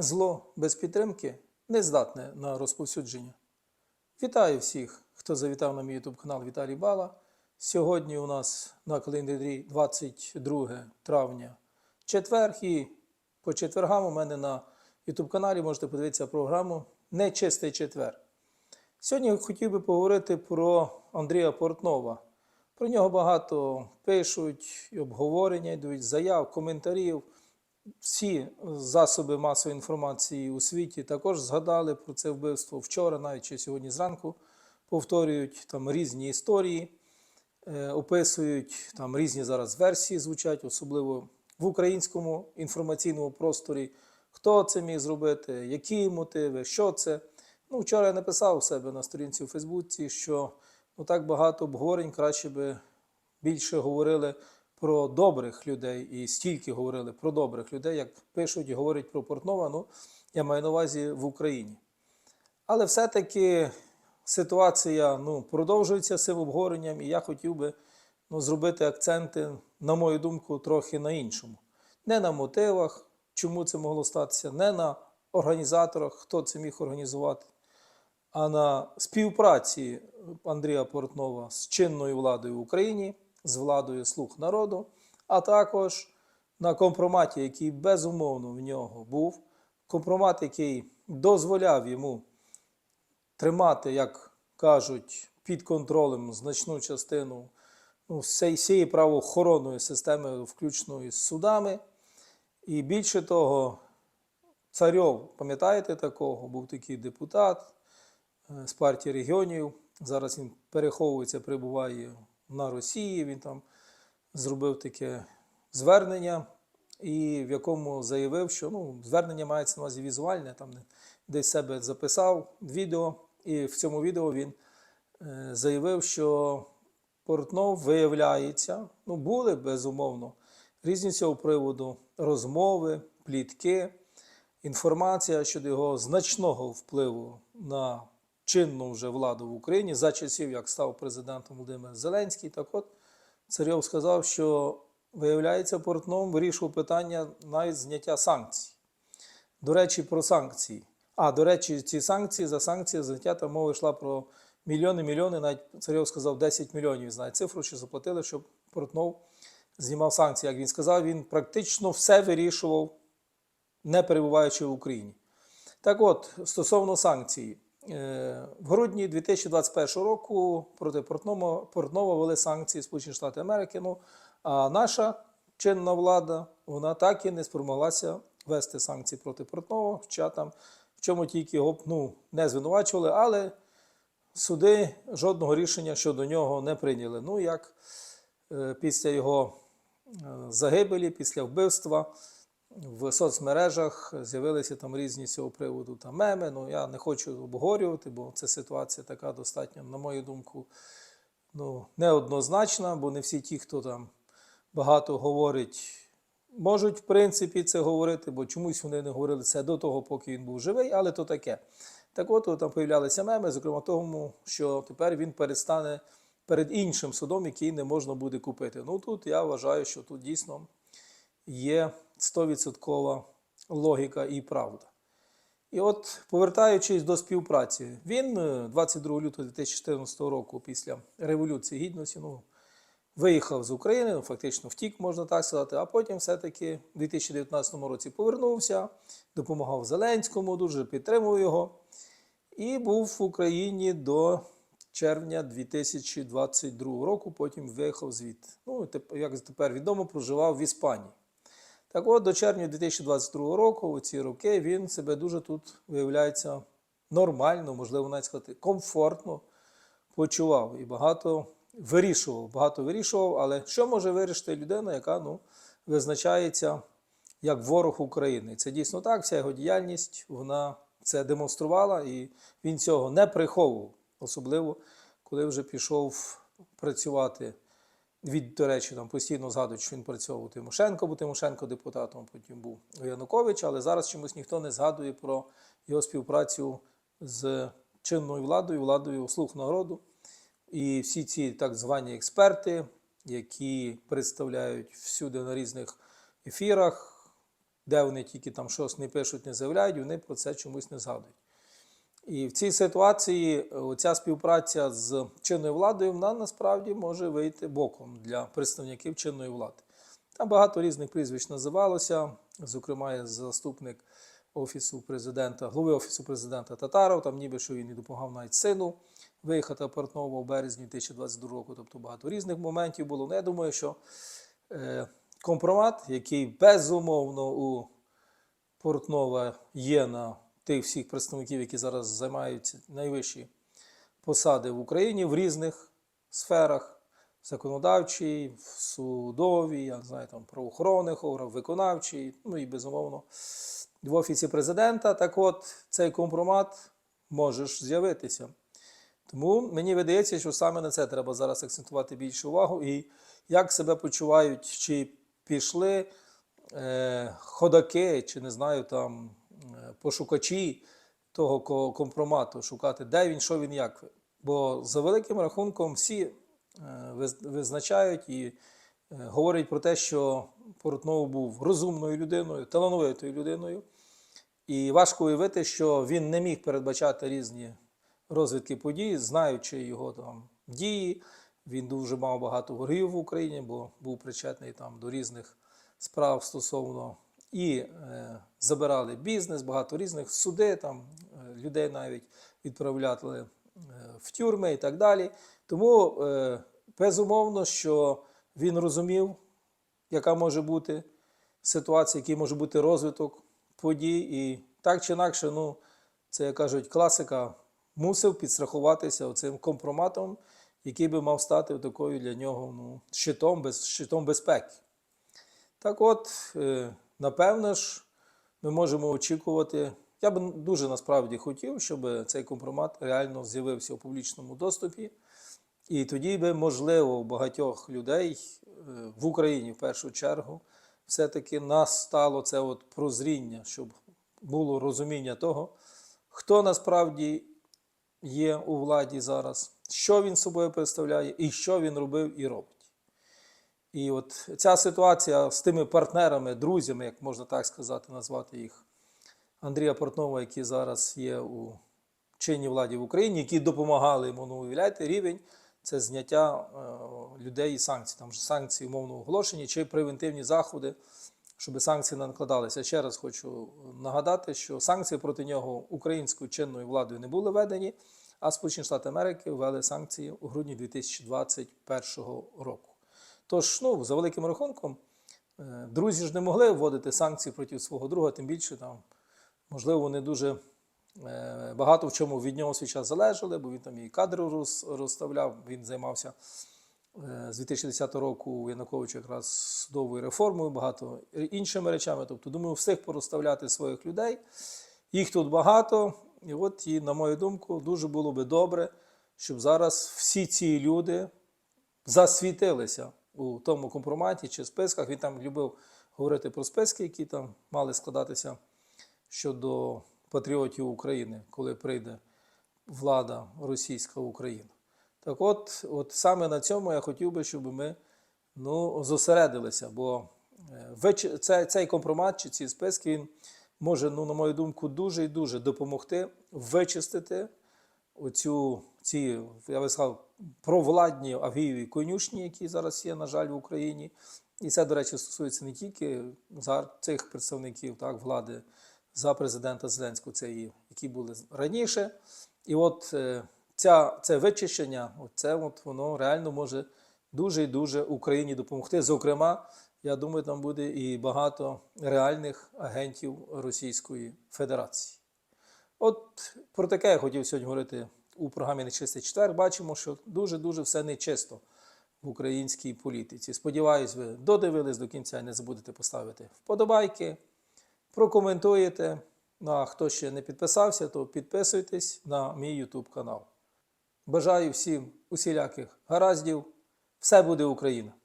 Зло без підтримки не здатне на розповсюдження. Вітаю всіх, хто завітав на мій YouTube канал Віталій Бала. Сьогодні у нас на календарі 22 травня четвер, і по четвергам у мене на YouTube каналі можете подивитися програму Нечистий четвер. Сьогодні я хотів би поговорити про Андрія Портнова. Про нього багато пишуть, обговорення йдуть, заяв, коментарів. Всі засоби масової інформації у світі також згадали про це вбивство вчора, навіть чи сьогодні зранку повторюють там різні історії, е, описують там різні зараз версії звучать, особливо в українському інформаційному просторі. Хто це міг зробити, які мотиви, що це. Ну, вчора я написав у себе на сторінці у Фейсбуці, що ну, так багато обговорень краще би більше говорили про добрих людей і стільки говорили про добрих людей, як пишуть і говорять про Портнова, ну, я маю на увазі в Україні. Але все-таки ситуація ну, продовжується цим обговоренням, і я хотів би ну, зробити акценти, на мою думку, трохи на іншому. Не на мотивах, чому це могло статися, не на організаторах, хто це міг організувати, а на співпраці Андрія Портнова з чинною владою в Україні, з владою слуг народу, а також на компроматі, який безумовно в нього був, компромат, який дозволяв йому тримати, як кажуть, під контролем значну частину ну, всієї правоохоронної системи, включно із судами. І більше того, Царьов, пам'ятаєте такого? Був такий депутат е, з партії регіонів. Зараз він переховується, перебуває на Росії. Він там зробив таке звернення, і в якому заявив, що ну, звернення мається на увазі візуальне, там десь себе записав відео, і в цьому відео він е, заявив, що Портнов виявляється, ну були безумовно різні цього приводу розмови, плітки, інформація щодо його значного впливу на чинну вже владу в Україні за часів, як став президентом Володимир Зеленський. Так от Царьов сказав, що виявляється, Портнов вирішував питання навіть зняття санкцій. До речі, про санкції. А, до речі, ці санкції за санкції зняття там мова йшла про мільйони, мільйони. Навіть Царьов сказав 10 мільйонів. Знає цифру, що заплатили, щоб Портнов знімав санкції. Як він сказав, він практично все вирішував, не перебуваючи в Україні. Так от, стосовно санкцій, в грудні 2021 року проти Портнова, ввели санкції Сполучені Штати Америки. Ну, а наша чинна влада вона так і не спромоглася ввести санкції проти Портнова, хоча там в чому тільки його ну, не звинувачували, але суди жодного рішення щодо нього не прийняли. Ну, як е, після його е, загибелі, після вбивства в соцмережах з'явилися там різні з цього приводу там меми. Ну я не хочу обговорювати, бо це ситуація така достатньо, на мою думку, ну, неоднозначна, бо не всі ті, хто там багато говорить, можуть в принципі це говорити, бо чомусь вони не говорили це до того, поки він був живий, але то таке. Так от там появлялися меми, зокрема тому, що тепер він перестане перед іншим судом, який не можна буде купити. Ну тут я вважаю, що тут дійсно є 100% логіка і правда. І от, повертаючись до співпраці, він е, 22 лютого 2014 року, після Революції Гідності, ну, виїхав з України, ну, фактично втік, можна так сказати, а потім все-таки в 2019 році повернувся, допомагав Зеленському, дуже підтримував його. І був в Україні до червня 2022 року, потім виїхав звідти. Ну, як тепер відомо, проживав в Іспанії. Так от, до червня 2022 року, у ці роки, він себе дуже тут, виявляється, нормально, можливо, навіть сказати, комфортно почував і багато вирішував. Багато вирішував, але що може вирішити людина, яка ну, визначається як ворог України? Це дійсно так, вся його діяльність, вона це демонструвала, і він цього не приховував, особливо коли вже пішов працювати від, до речі, там постійно згадують, що він працював у Тимошенко, бо Тимошенко депутатом, потім був у Янукович, але зараз чомусь ніхто не згадує про його співпрацю з чинною владою, владою слуг народу. І всі ці так звані експерти, які представляють всюди на різних ефірах, де вони тільки там щось не пишуть, не заявляють, вони про це чомусь не згадують. І в цій ситуації ця співпраця з чинною владою вона насправді може вийти боком для представників чинної влади. Там багато різних прізвищ називалося, зокрема, заступник офісу президента, голови офісу президента Татаров, там ніби що він і допомагав навіть сину виїхати Портнова в березні 2022 року. Тобто багато різних моментів було. Ну, я думаю, що е, компромат, який безумовно у Портнова є на тих всіх представників, які зараз займають найвищі посади в Україні в різних сферах. Законодавчій, судовій, я не знаю, там правоохоронних органах, виконавчій, ну і безумовно в офісі президента. Так от цей компромат може з'явитися. Тому мені видається, що саме на це треба зараз акцентувати більшу увагу. І як себе почувають, чи пішли е, ходаки, чи не знаю, там пошукачі того компромату, шукати, де він, що він, як. Бо за великим рахунком всі е, визначають і е, говорять про те, що Портнов був розумною людиною, талановитою людиною. І важко уявити, що він не міг передбачати різні розвитки подій, знаючи його там дії. Він дуже мав багато ворогів в Україні, бо був причетний там до різних справ стосовно і е, забирали бізнес, багато різних суди, там е, людей навіть відправляли е, в тюрми і так далі. Тому безумовно, що він розумів, яка може бути ситуація, який може бути розвиток подій. І так чи інакше, ну, це, як кажуть, класика, мусив підстрахуватися оцим компроматом, який би мав стати такою для нього ну, щитом, без, щитом безпеки. Так от, напевно ж, ми можемо очікувати. Я би дуже насправді хотів, щоб цей компромат реально з'явився у публічному доступі. І тоді би, можливо, у багатьох людей е, в Україні в першу чергу все-таки настало це от прозріння, щоб було розуміння того, хто насправді є у владі зараз, що він собою представляє і що він робив і робить. І от ця ситуація з тими партнерами, друзями, як можна так сказати, назвати їх, Андрія Портнова, які зараз є у чинній владі в Україні, які допомагали йому, ну, уявляєте, рівень це зняття е, людей і санкцій. Там ж санкції умовно оголошені чи превентивні заходи, щоб санкції не накладалися. Ще раз хочу нагадати, що санкції проти нього українською чинною владою не були введені, а Сполучені Штати Америки ввели санкції у грудні 2021 року. Тож, ну, за великим рахунком, е, друзі ж не могли вводити санкції проти свого друга, тим більше там, можливо, вони дуже е, багато в чому від нього свій час залежали, бо він там і кадри розставляв, він займався е, з 2010 року у Януковича якраз судовою реформою, багато іншими речами. Тобто, думаю, встиг порозставляти своїх людей. Їх тут багато. І от, і, на мою думку, дуже було би добре, щоб зараз всі ці люди засвітилися у тому компроматі чи списках. Він там любив говорити про списки, які там мали складатися щодо патріотів України, коли прийде влада російська в Україну. Так от, от саме на цьому я хотів би, щоб ми ну, зосередилися, бо е, вич- це, цей компромат чи ці списки він може, ну, на мою думку, дуже і дуже допомогти вичистити оцю, ці, я би сказав, провладні авгієві конюшні, які зараз є, на жаль, в Україні. І це, до речі, стосується не тільки цих представників так, влади за президента Зеленського, це і які були раніше. І от е, ця, це вичищення, це от воно реально може дуже і дуже Україні допомогти. Зокрема, я думаю, там буде і багато реальних агентів Російської Федерації. От про таке я хотів сьогодні говорити у програмі Нечистий четвер. Бачимо, що дуже-дуже все нечисто в українській політиці. Сподіваюсь, ви додивились до кінця і не забудете поставити вподобайки, прокоментуєте. Ну а хто ще не підписався, то підписуйтесь на мій YouTube канал. Бажаю всім усіляких гараздів. Все буде Україна!